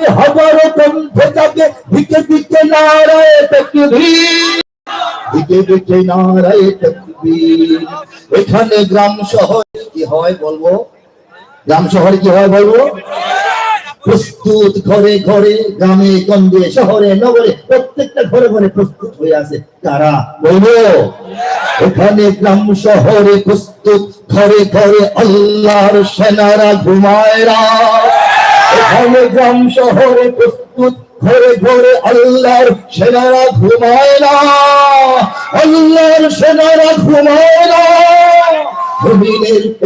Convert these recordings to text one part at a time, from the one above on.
আর হাজারো কণ্ঠে যাবে দিকে দিকে নারায় তকবীর। দিকে দিকে নারায় তকবীর। এখানে গ্রাম শহর কি হয় বলব? গ্রাম শহরে কি হয় বলব? প্রস্তুত ঘরে ঘরে, গ্রামে, গঞ্জে, শহরে, নগরে, প্রত্যেকটা ঘরে ঘরে প্রস্তুত হয়ে আছে। কারা? বলব। এখানে গ্রাম শহরে প্রস্তুত, ঘরে ঘরে আল্লাহর সেনারা ঘুমায় এখানে গ্রাম শহরে প্রস্তুত, ঘরে ঘরে আল্লাহর সেনারা ঘুমায় না। আল্লাহর সেনারা ঘুমায় না।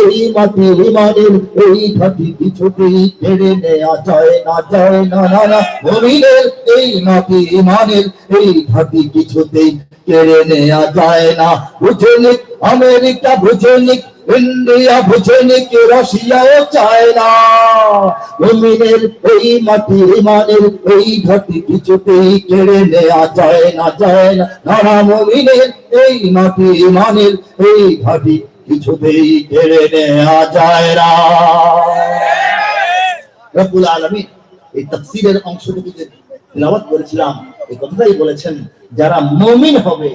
এই মাটি ইমানের এই ঘাটি কিছুতেই কেড়ে নেওয়া যায় না যায় না না না। জমিনের এই মাটি ইমানের এই ঘাটি কিছুতেই কেড়ে নেওয়া যায় না। বুঝে নিক আমেরিকা, বুঝে নিক ইন্ডিয়া বুঝে নিক রাশিয়াও চায় না। জমিনের এই মাটি ইমানের এই ঘাটি কিছুতেই কেড়ে নেওয়া যায় না যায় না। নানা মমিনের এই মাটি ইমানের এই ঘাটি কিছুতেই কেড়ে নেওয়া যায় না। রব্বুল আলামিন এই তাফসীরের অংশটুকু যে করেছিলাম। এই কথাটাই বলেছেন, যারা মুমিন হবে,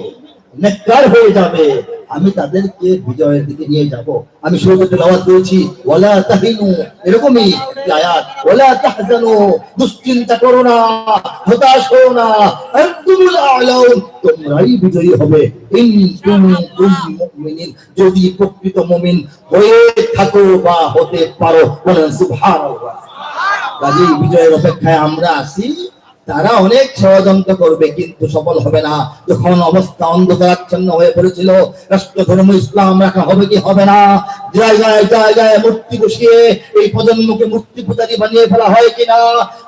নেককার হয়ে যাবে আমি তাদেরকে বিজয়ের দিকে নিয়ে যাব। আমি শুরুতে তেলাওয়াত করেছি ওয়ালা তাহিনু এরকমই আয়াত, ওয়ালা তাহজানু দুশ্চিন্তা করো না হতাশ হও না আনতুমুল আলাউন তোমরাই বিজয়ী হবে ইন কুনতুম মুমিনিন যদি প্রকৃত মুমিন হয়ে থাকো বা হতে পারো বলেন সুবহানাল্লাহ। কাজেই বিজয়ের অপেক্ষায় আমরা আছি। তারা অনেক ষড়যন্ত্র করবে কিন্তু সফল হবে না। যখন অবস্থা অন্ধকারাচ্ছন্ন হয়ে পড়েছিল রাষ্ট্র ধর্ম ইসলাম রাখা হবে কি হবে না? জায়গায় জায়গায় মূর্তি বসিয়ে এই প্রজন্মকে মূর্তি পূজারি বানিয়ে ফেলা হয় কিনা?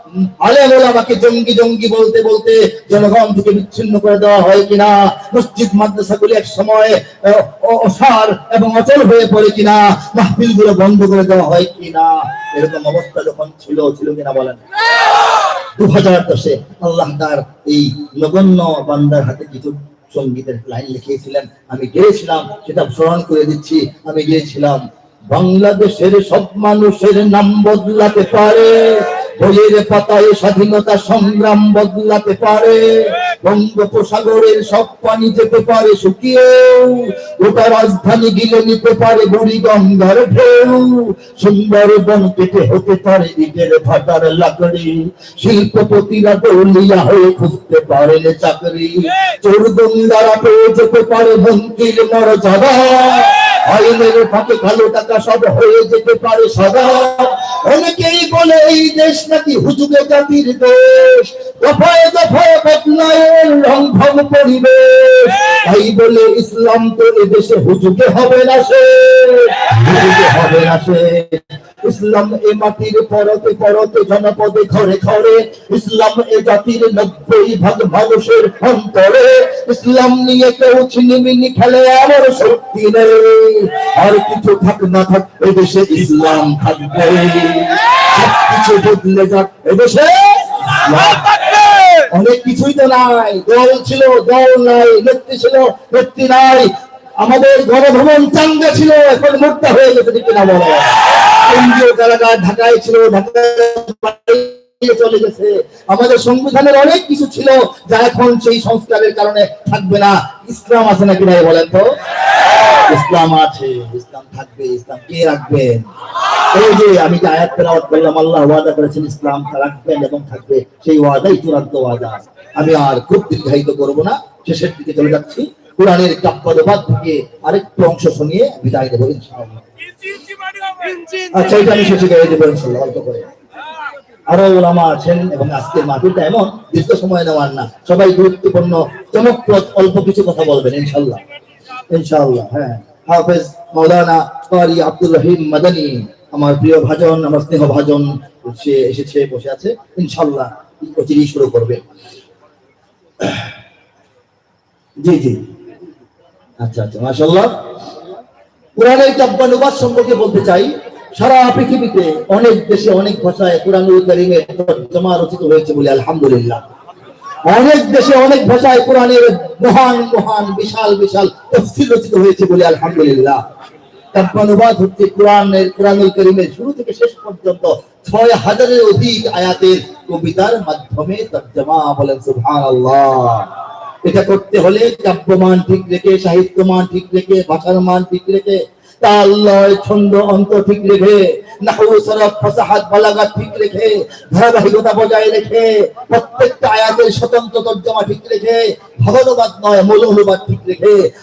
উম, আলেম ওলামাকে জঙ্গি জঙ্গি বলতে বলতে জনগণ থেকে বিচ্ছিন্ন করে দেওয়া হয় কিনা? মসজিদ মাদ্রাসাগুলি এক সময় অসার এবং অচল হয়ে পড়ে কিনা? মাহফিলগুলো বন্ধ করে দেওয়া হয় কিনা? এরকম অবস্থা যখন ছিল ছিল কিনা বলেন? দু হাজার দশে আল্লাহ তার এই নগণ্য বান্দার হাতে কিছু সঙ্গীতের লাইন লিখিয়েছিলেন। আমি গিয়েছিলাম, সেটা স্মরণ করে দিচ্ছি। আমি গিয়েছিলাম। বাংলাদেশের সব মানুষের নাম বদলাতে পারে। বইয়ের পাতায় স্বাধীনতা সংগ্রাম বদলাতে পারে। বঙ্গোপসাগরের সব পানি যেতে পারে শুকিয়েও ওটা রাজধানী গিলে নিতে পারে বুড়ি গঙ্গার ঢেউ। সুন্দরবন কেটে হতে পারে ইটের ভাটার লাকড়ি। শিল্পপতিরা দৌলিয়া হয়ে খুঁজতে পারেন চাকরি। চোর গঙ্গারা পেয়ে যেতে পারে মন্ত্রীর মর্যাদা। আইনের ফাঁকে কালো টাকা সব হয়ে যেতে পারে সদা। অনেকেই বলে এই দেশ নাকি হুজুগে জাতির দেশ। দফায় দফায় বদলায়ের তাই বলে ইসলাম তো এদেশে হুজুগে হবে না সে। হুজুগে হবে না সে। ইসলাম এ মাটির পরতে পরতে জনপদে ঘরে ঘরে। ইসলাম এ জাতির নব্বই ভাগ মানুষের অন্তরে। ইসলাম নিয়ে কেউ ছিনিমিনি খেলে আমার শক্তি নেই। আর কিছু থাক না থাক এদেশে ইসলাম থাকবে। সবকিছু বদলে যাক এদেশে অনেক কিছুই তো নাই, দল ছিল, দল নাই, নেত্রী ছিল, নেত্রী নাই। আমাদের গণভবন চাঙ্গা ছিল, এখন মুক্তা হয়ে গেছে, ঠিক না বলো? কেন্দ্রীয় কারাগার ঢাকায় ছিল, ঢাকায় চলে গেছে। আমাদের সংবিধানের অনেক কিছু ছিল যা এখন সেই সংস্কারের কারণে থাকবে না। ইসলাম আছে নাকি ভাই বলেন তো? ইসলাম আছে। ইসলাম থাকবে। ইসলাম কে রাখবেন এই যে আমি যে আয়াত তেলাওয়াত করলাম আল্লাহ ওয়াদা করেছেন ইসলাম রাখবেন এবং থাকবে। সেই ওয়াদাই চূড়ান্ত ওয়াদা। আমি আর খুব দীর্ঘায়িত করব না। শেষের দিকে চলে যাচ্ছি। কোরআনের কাপ্পাদবাদ থেকে আরেকটু অংশ শুনিয়ে বিদায় দেবো ইনশাআল্লাহ। আচ্ছা এটা আমি শেষে গাইয়ে দেবো ইনশাআল্লাহ অল্প করে। আরও ওলামা আছেন এবং আজকের মাহফিলটা এমন, দীর্ঘ সময় নেওয়ার না। সবাই গুরুত্বপূর্ণ, চমকপ্রদ, অল্প কিছু কথা বলবেন ইনশাল্লাহ ইনশাআল্লাহ হ্যাঁ। হাফেজ মাওলানা কারি আব্দুর রহিম মাদানী, আমার প্রিয় ভাজন, আমার স্নেহ ভাজন, সে এসেছে, বসে আছে। ইনশাআল্লাহ, অচিরেই শুরু করবে। জি জি। আচ্ছা আচ্ছা মাশাআল্লাহ। কোরআনের কাব্যানুবাদ সম্পর্কে বলতে চাই। সারা পৃথিবীতে অনেক দেশে, অনেক ভাষায় কোরআনুল কারীমের তর্জমা রচিত হয়েছে বলে আলহামদুলিল্লাহ। অনেক দেশে অনেক ভাষায় কোরআনের মহান মহান, বিশাল বিশাল তফসিল রচিত হয়েছে বলে আলহামদুলিল্লাহ। কাব্যানুবাদ হচ্ছে কোরআনের, কোরআনুল করিমের শুরু থেকে শেষ পর্যন্ত ছয় হাজারের অধিক আয়াতের কবিতার মাধ্যমে তর্জমা বলেন, সুবহানাল্লাহ। এটা করতে হলে কাব্যমান ঠিক রেখে, সাহিত্যমান ঠিক রেখে, ভাষার মান ঠিক রেখে তাল লয় ছন্দ অন্ত ঠিক রেখে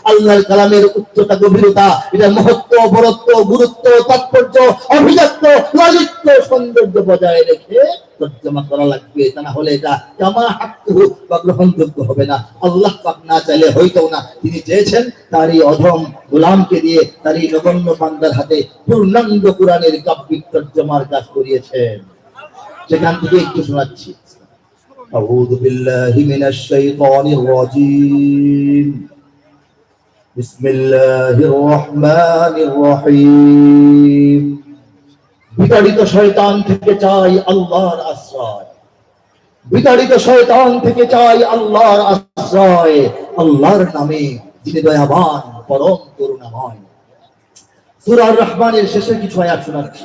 আল্লাহর কালামের উচ্চতা, গভীরতা, এটা মহত্ব, বরত্ব, গুরুত্ব, তাৎপর্য, অভিজাত্য লালিত্য সৌন্দর্য বজায় রেখে তর্জমা করা লাগবে। তা না হলে এটা জামা হাক্কুহু বা গ্রহণযোগ্য হবে না। আল্লাহ পাক না চাইলে হইতো না, তিনি চেয়েছেন তারই অধম গোলামকে দিয়ে তারই নগণ্য বান্দার হাতে পূর্ণাঙ্গ কোরআনের কাব্যিক তর্জমার কাজ করিয়েছেন সেখান থেকে একটু শোনাচ্ছি أعوذ بالله من الشيطان الرجيم بسم الله الرحمن الرحيم বিতাড়িত শয়তান থেকে চাই আল্লাহর আশ্রয় বিতাড়িত শয়তান থেকে চাই আল্লাহর আশ্রয় আল্লাহর নামে যিনি দয়াবান পরম করুণাময় সূরা রহমানের শেষে কিছু আয়াত শোনাচ্ছি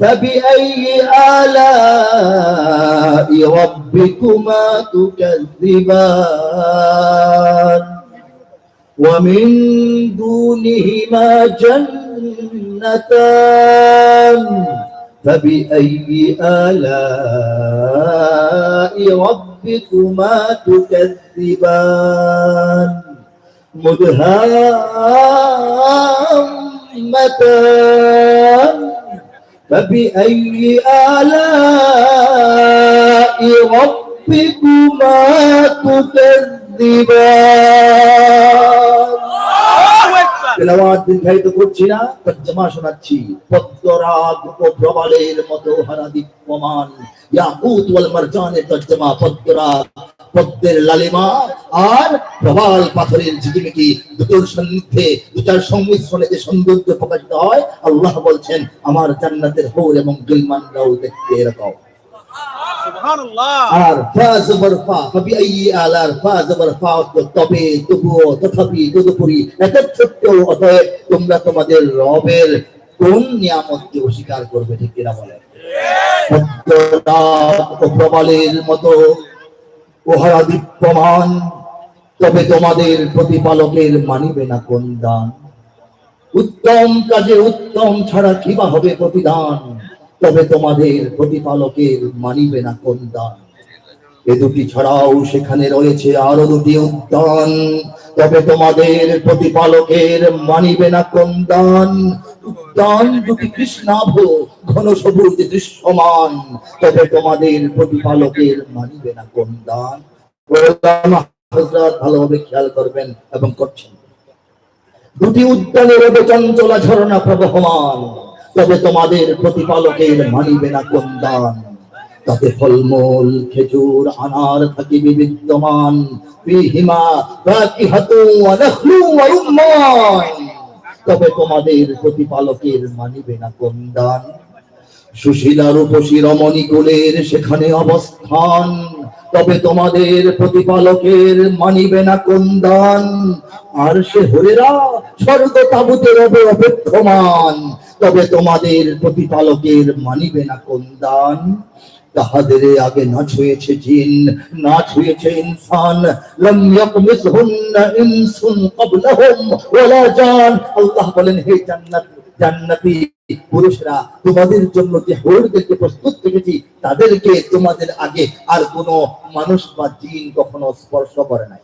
فبأي آلاء ربكما تكذبان؟ ومن دونهما جنتان. فبأي آلاء ربكما تكذبان؟ مدهامتان. فبأي آلاء ربكما تكذبان তেলাওয়াত দীর্ঘায়িত করছি না তর্জমা শোনাচ্ছি পদ্মরাগ ও প্রবালের মতো হারা দীপ্যমান ইয়াকুত ওয়াল মারজানের তর্জমা পদ্মরাগ পদ্মের লালিমা আর প্রবাল পাথরের ঝিকিমিকি দুটোর সান্নিধ্যে দুটার সংমিশ্রণে যে সৌন্দর্য প্রকাশিত হয় আল্লাহ বলছেন আমার জান্নাতের হৌর এবং গিলমানরাও দেখতে এরকম। সুবহানাল্লাহ। আর ফা জবর ফা ফাবি আই আলার ফা জবর ফা তবে তবুও তথাপি তদুপরি এত ছোট্ট অতএব তোমরা তোমাদের রবের কোন নিয়ামতকে অস্বীকার করবে ঠিক কিনা বলে সত্যরাত ও প্রবলের মতো ওহারা তবে তোমাদের প্রতিপালকের মানিবে না কোন দান। উত্তম কাজে উত্তম ছাড়া কিবা হবে প্রতিদান, তবে তোমাদের প্রতিপালকের মানিবে না কোন দান। এ দুটি ছাড়াও সেখানে রয়েছে আরও দুটি উদ্যান, তবে তোমাদের প্রতিপালকের মানিবে না কোন দান। উদ্যান দুটি কৃষ্ণাভ ঘন সবুজ দৃশ্যমান, তবে তোমাদের প্রতিপালকের মানিবে না কোন দান। ভালোভাবে খেয়াল করবেন এবং করছেন। দুটি উদ্যানের চঞ্চলা ঝরনা প্রবহমান, তবে তোমাদের প্রতিপালকের মানিবে না কোন দান। তাতে ফলমূল, খেজুর, আনার থাকিবে বিদ্যমান। তবে তোমাদের প্রতিপালকের মানিবে না কোন দান। সুশীলা রূপসী রমণী কুলের সেখানে অবস্থান। তবে তোমাদের প্রতিপালকের মানিবে না কোন দান আর সে হরেরা স্বর্গ তাবুতে রবে অপেক্ষমান। তবে তোমাদের প্রতিপালকের মানিবে না কোন দান তাহাদের আগে না ছুঁয়েছে জিন, না ছুঁয়েছে ইনসান। লাম ইয়াকমিসহুন্না ইনসুন ক্বাবলাহুম ওয়ালা জান। আল্লাহ বলেন, হে জান্নাত, জান্নাতি। পুরুষরা তোমাদের জন্য যে হোরদেরকে প্রস্তুত রেখেছি, তাদেরকে তোমাদের আগে আর কোনো মানুষ বা জিন কখনো স্পর্শ করে নাই।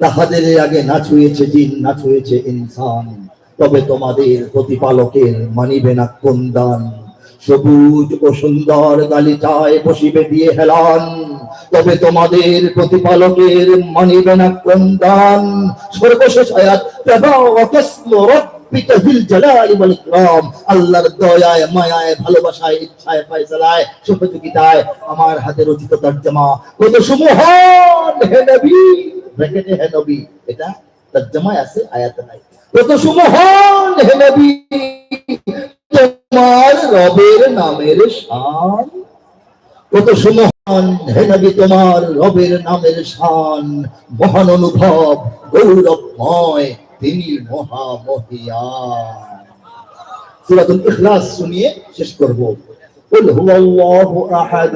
তাহাদের আগে না ছুঁয়েছে জিন, না ছুঁয়েছে ইনসান। তবে তোমাদের প্রতিপালকের মানিবে না কোন দান। সবুজ ও সুন্দর গালিচায় বসিবে দিয়ে হেলান। তবে তোমাদের প্রতিপালকের মানিবে না কোন দান। সর্বশেষ আয়াত জালালি ওয়াল ইকরাম, আল্লাহর দয়ায়, মায়ায়, ভালোবাসায়, ইচ্ছায়, ফয়সালায়, সহযোগিতায় আমার হাতে রচিত কত সুমহান হে নবী! ব্র্যাকেটে হে নবী। এটা আছে, আয়াতে নাই। কত সুমহান হে নবী! তোমার রবের নামের শান। কত সুমহান হে নবী, তোমার রবের নামের শান। মহান অনুভব, গৌরবময় তিনি মহামহিয়ান সূরাতুল ইখলাস শুনিয়ে শেষ করব قل هو الله احد